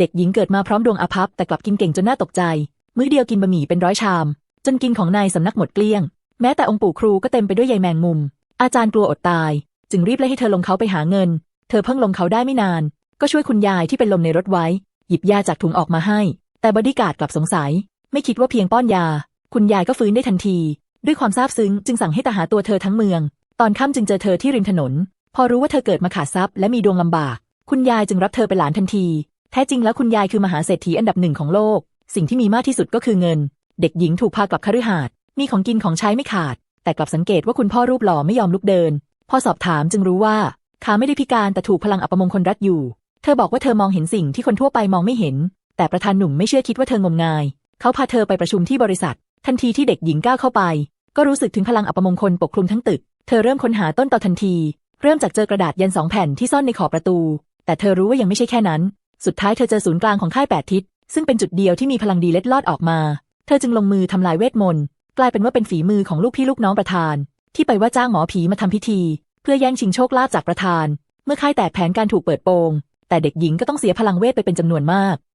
เด็กหญิงเกิดมาพร้อมดวงอาภัพแต่กลับกินเก่งจนน่าตกใจ มื้อเดียวกินบะหมี่เป็นร้อยชาม จนกินของนายสำนักหมดเกลี้ยง แม้แต่องค์ปู่ครูก็เต็มไปด้วยใยแมงมุม อาจารย์กลัวอดตาย จึงรีบไล่ให้เธอลงเขาไปหาเงิน เธอเพิ่งลงเขาได้ไม่นาน ก็ช่วยคุณยายที่เป็นลมในรถไว้ หยิบยาจากถุงออกมาให้ แต่บอดี้การ์ดกลับสงสัย ไม่คิดว่าเพียงป้อนยา คุณยายก็ฟื้นได้ทันที ด้วยความซาบซึ้งจึงสั่งให้ตาหาตัวเธอทั้งเมือง ตอนค่ำจึงเจอเธอที่ริมถนน พอรู้ว่าเธอเกิดมาขาดทรัพย์และมีดวงลำบาก คุณยายจึงรับเธอเป็นหลานทันที แท้จริงแล้วคุณยายคือมหาเศรษฐีอันดับหนึ่งของโลก สิ่งที่มีมากที่สุดก็คือเงิน เด็กหญิงถูกพากลับคฤหาสน์มีของกินของใช้ไม่ขาด แต่กลับสังเกตว่าคุณพ่อรูปหล่อไม่ยอมลุกเดิน พอสอบถามจึงรู้ว่าขาไม่ได้พิการแต่ถูกพลังอัปมงคลรัดอยู่ เธอบอกว่าเธอมองเห็นสิ่งที่คนทั่วไปมองไม่เห็น แต่ประธานหนุ่มไม่เชื่อคิดว่าเธองมงาย เขาพาเธอไปประชุมที่บริษัท ทันทีที่เด็กหญิงก้าวเข้าไป ก็รู้สึกถึงพลังอัปมงคลปกคลุมทั้งตึก เธอเริ่มค้นหาต้นตอทันที เริ่มจากเจอกระดาษยันสองแผ่นที่ซ่อนในขอบประตู แต่เธอรู้ว่ายังไม่ใช่แค่นั้น สุดท้ายเธอเจอศูนย์กลางของค่ายแปดทิศ ซึ่งเป็นจุดเดียวที่มีพลังดีเล็ดลอดออกมา เธอจึงลงมือทำลายเวทมนต์ กลายเป็นว่าเป็นฝีมือของลูกพี่ลูกน้องประธาน ที่ไปว่าจ้างหมอผีมาทำพิธี เพื่อแย่งชิงโชคลาภจากประธาน เมื่อค่ายแตกแผนการถูกเปิดโปง แต่เด็กหญิงก็ต้องเสียพลังเวทไปเป็นจำนวนมาก